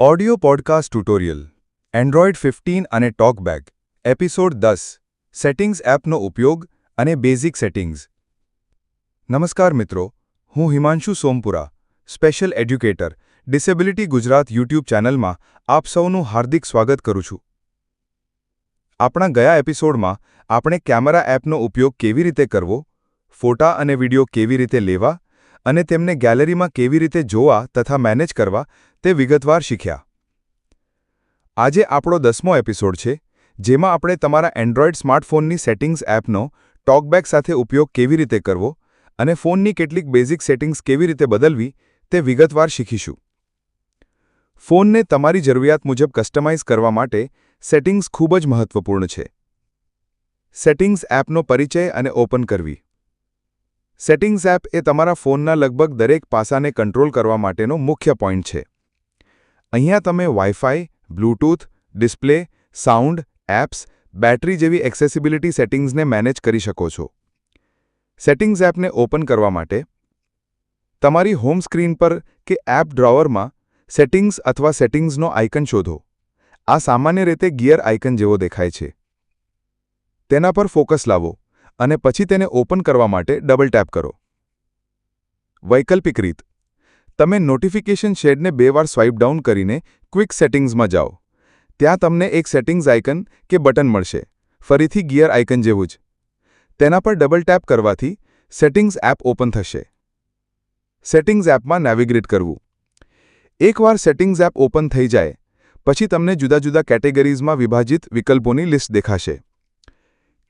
Audio podcast tutorial Android fifteen અને TalkBack episode દસ settings એપનો ઉપયોગ અને બેઝિક સેટિંગ્સ નમસ્કાર મિત્રો, હું Himanshu Sompura special educator disability Gujarat YouTube ચેનલમાં આપ સૌનું હાર્દિક સ્વાગત કરું છું. આપણા ગયા એપિસોડમાં આપણે કેમેરા એપનો ઉપયોગ કેવી રીતે કરવો, ફોટા અને વિડિયો કેવી રીતે લેવા અને તેમને ગેલેરીમાં કેવી રીતે જોવા તથા મેનેજ કરવા તે વિગતવાર શીખ્યા. આજે આપણો દસમો એપિસોડ છે, જેમાં આપણે તમારા એન્ડ્રોઇડ સ્માર્ટફોનની સેટિંગ્સ એપનો ટોકબેક સાથે ઉપયોગ કેવી રીતે કરવો અને ફોનની કેટલીક બેઝિક સેટિંગ્સ કેવી રીતે બદલવી તે વિગતવાર શીખીશું. ફોનને તમારી જરૂરિયાત મુજબ કસ્ટમાઇઝ કરવા માટે સેટિંગ્સ ખૂબ જ મહત્વપૂર્ણ છે. સેટિંગ્સ એપનો પરિચય અને ઓપન કરવી. સેટિંગ્સ એપ એ તમારા ફોનના લગભગ દરેક પાસાને કંટ્રોલ કરવા માટેનો મુખ્ય પોઈન્ટ છે. અહીંયા તમે wifi Bluetooth display, sound, apps, battery જેવી એક્સેસિબિલિટી સેટિંગ્સને મેનેજ કરી શકો છો. સેટિંગ્સ એપને ઓપન કરવા માટે તમારી હોમ સ્ક્રીન પર કે એપ ડ્રોવરમાં સેટિંગ્સ અથવા સેટિંગ્સનો આઇકન શોધો. આ સામાન્ય રીતે ગિયર આઇકન જેવો દેખાય છે. તેના પર ફોકસ લાવો. અને પછી તેને ઓપન કરવા માટે ડબલ ટેપ કરો. વૈકલ્પિક રીત. તમે નોટિફિકેશન શેડને બે વાર સ્વાઇપ ડાઉન કરીને ક્વિક સેટિંગ્સમાં જાઓ. ત્યાં તમને એક સેટિંગ્સ આઇકન કે બટન મળશે. ફરીથી ગિયર આઇકન જેવું જ. તેના પર ડબલ ટેપ કરવાથી સેટિંગ્સ એપ ઓપન થશે. સેટિંગ્સ એપમાં નેવિગ્રેટ કરવું. એકવાર સેટિંગ્સ એપ ઓપન થઈ જાય, પછી તમને જુદા જુદા કેટેગરીઝમાં વિભાજિત વિકલ્પોની લિસ્ટ દેખાશે.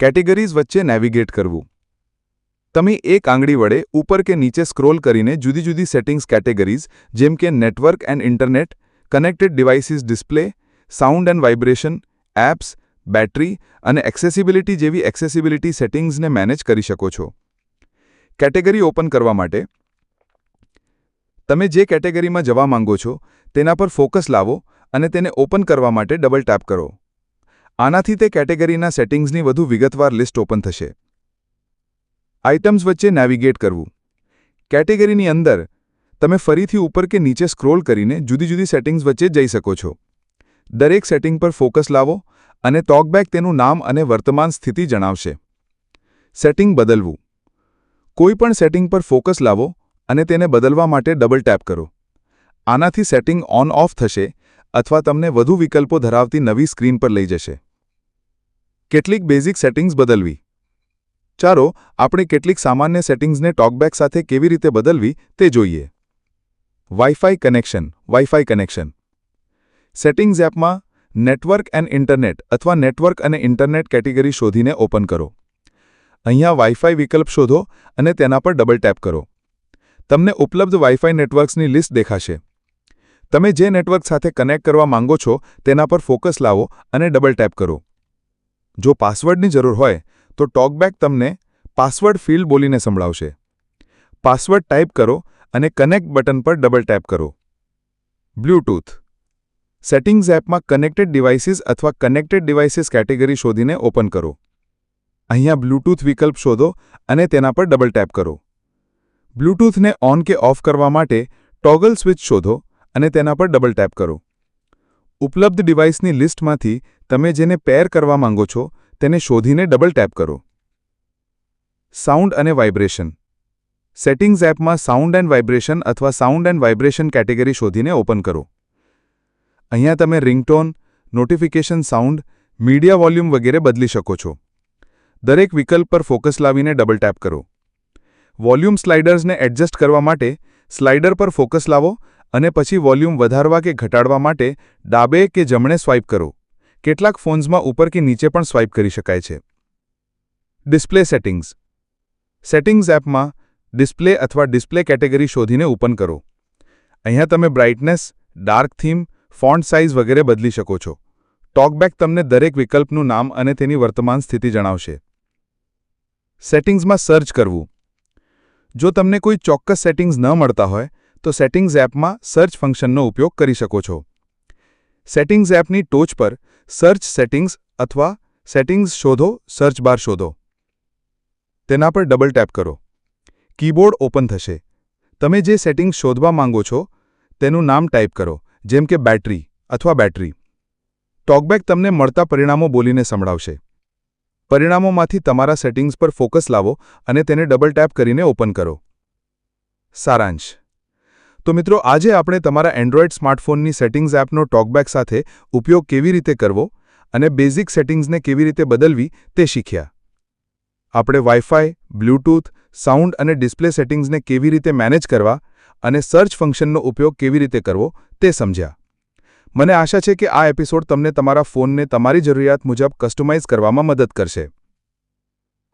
કેટેગરીઝ વચ્ચે નેવિગેટ કરવું. તમે એક આંગળી વડે ઉપર કે નીચે સ્ક્રોલ કરીને જુદી જુદી સેટિંગ્સ કેટેગરીઝ, જેમ કે network and internet, connected devices display, sound and vibration, apps, battery અને એક્સેસિબિલિટી જેવી એક્સેસિબિલિટી સેટિંગ્સને મેનેજ કરી શકો છો. કેટેગરી ઓપન કરવા માટે તમે જે કેટેગરીમાં જવા માંગો છો, તેના પર ફોકસ લાવો અને તેને ઓપન કરવા માટે ડબલ ટેપ કરો. આનાથી તે કેટેગરીના સેટિંગ્સની વધુ વિગતવાર લિસ્ટ ઓપન થશે. આઇટમ્સ વચ્ચે નેવિગેટ કરવું. કેટેગરીની અંદર, તમે ફરીથી ઉપર કે નીચે સ્ક્રોલ કરીને જુદી જુદી સેટિંગ્સ વચ્ચે જઈ શકો છો. દરેક સેટિંગ પર ફોકસ લાવો અને ટોકબેક તેનું નામ અને વર્તમાન સ્થિતિ જણાવશે. સેટિંગ બદલવું. કોઈપણ સેટિંગ પર ફોકસ લાવો અને તેને બદલવા માટે ડબલ ટેપ કરો. આનાથી સેટિંગ ઓન ઓફ થશે અથવા તમને વધુ વિકલ્પો ધરાવતી નવી સ્ક્રીન પર લઈ જશે. કેટલીક બેઝિક સેટિંગ્સ બદલવી. ચાલો, આપણે કેટલીક સામાન્ય સેટિંગ્સને ટોકબેક સાથે કેવી રીતે બદલવી તે જોઈએ. WiFi connection WiFi connection settings એપમાં નેટવર્ક એન્ડ ઇન્ટરનેટ અથવા નેટવર્ક અને ઇન્ટરનેટ કેટેગરી શોધીને ઓપન કરો. અહીંયા વાઇફાઈ વિકલ્પ શોધો અને તેના પર ડબલ ટેપ કરો. તમને ઉપલબ્ધ વાઇફાઈ નેટવર્ક્સની લિસ્ટ દેખાશે. તમે જે નેટવર્ક સાથે કનેક્ટ કરવા માંગો છો તેના પર ફોકસ લાવો અને ડબલ ટેપ કરો. જો પાસવર્ડની જરૂર હોય, તો ટોકબેક તમને પાસવર્ડ ફિલ્ડ બોલીને સંભળાવશે. પાસવર્ડ ટાઈપ કરો અને કનેક્ટ બટન પર ડબલ ટેપ કરો. બ્લૂટૂથ સેટિંગ્સ એપમાં કનેક્ટેડ ડિવાઇસીસ અથવા કનેક્ટેડ ડિવાઇસીસ કેટેગરી શોધીને ઓપન કરો. અહીંયા બ્લૂટૂથ વિકલ્પ શોધો અને તેના પર ડબલ ટેપ કરો. બ્લૂટૂથને ઓન કે ઓફ કરવા માટે ટોગલ સ્વિચ શોધો અને તેના પર ડબલ ટેપ કરો. ઉપલબ્ધ ડિવાઇસની લિસ્ટમાંથી તમે જેને પેર કરવા માંગો છો, તેને શોધીને ડબલ ટેપ કરો. સાઉન્ડ અને વાઇબ્રેશન સેટિંગ્સ એપમાં સાઉન્ડ એન્ડ વાઇબ્રેશન અથવા સાઉન્ડ એન્ડ વાઇબ્રેશન કેટેગરી શોધીને ઓપન કરો. અહીંયા તમે ringtone notification sound media volume વગેરે બદલી શકો છો. દરેક વિકલ્પ પર ફોકસ લાવીને ડબલ ટેપ કરો. વોલ્યુમ સ્લાઇડર્સને એડજસ્ટ કરવા માટે સ્લાઇડર પર ફોકસ લાવો અને પછી વોલ્યુમ વધારવા કે ઘટાડવા માટે ડાબે કે જમણે સ્વાઇપ કરો. કેટલાક ફોન્સમાં ઉપર કે નીચે પણ સ્વાઇપ કરી શકાય છે. Display settings. સેટિંગ્સ એપમાં ડિસ્પ્લે અથવા ડિસ્પ્લે કેટેગરી શોધીને ઓપન કરો. અહીંયા તમે brightness, dark theme, font size વગેરે બદલી શકો છો. ટોકબેક તમને દરેક વિકલ્પનું નામ અને તેની વર્તમાન સ્થિતિ જણાવશે. સેટિંગ્સમાં સર્ચ કરવું. જો તમને કોઈ ચોક્કસ સેટિંગ્સ ન મળતા હોય, તો સેટિંગ્સ એપમાં સર્ચ ફંક્શનનો ઉપયોગ કરી શકો છો. સેટિંગ્સ એપની ટોચ પર સર્ચ સેટિંગ્સ અથવા સેટિંગ્સ શોધો સર્ચ બાર શોધો. તેના પર ડબલ ટેપ કરો. કીબોર્ડ ઓપન થશે. તમે જે સેટિંગ્સ શોધવા માંગો છો, તેનું નામ ટાઈપ કરો, જેમ કે બેટરી અથવા બેટરી ટોકબેક તમને મળતા પરિણામો બોલીને સંભળાવશે. પરિણામોમાંથી તમારા સેટિંગ્સ પર ફોકસ લાવો અને તેને ડબલ ટેપ કરીને ઓપન કરો. સારાંશ. તો મિત્રો, આજે આપણે તમારા એન્ડ્રોઇડ સ્માર્ટફોનની સેટિંગ્સ એપનો ટોકબેક સાથે ઉપયોગ કેવી રીતે કરવો અને બેઝિક સેટિંગ્સને કેવી રીતે બદલવી તે શીખ્યા. આપણે વાઇફાઈ બ્લૂટૂથ સાઉન્ડ અને ડિસ્પ્લે સેટિંગ્સને કેવી રીતે મેનેજ કરવા અને સર્ચ ફંક્શનનો ઉપયોગ કેવી રીતે કરવો તે સમજ્યા. મને આશા છે કે આ એપિસોડ તમને તમારા ફોનને તમારી જરૂરિયાત મુજબ કસ્ટમાઇઝ કરવામાં મદદ કરશે.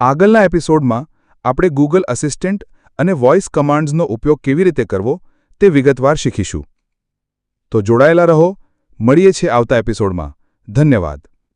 આગળના એપિસોડમાં આપણે ગૂગલ અસિસ્ટન્ટ અને વોઇસ કમાન્ડ્સનો ઉપયોગ કેવી રીતે કરવો તે વિગતવાર શીખીશું. તો જોડાયેલા રહો મળીએ છીએ આવતા એપિસોડમાં. ધન્યવાદ.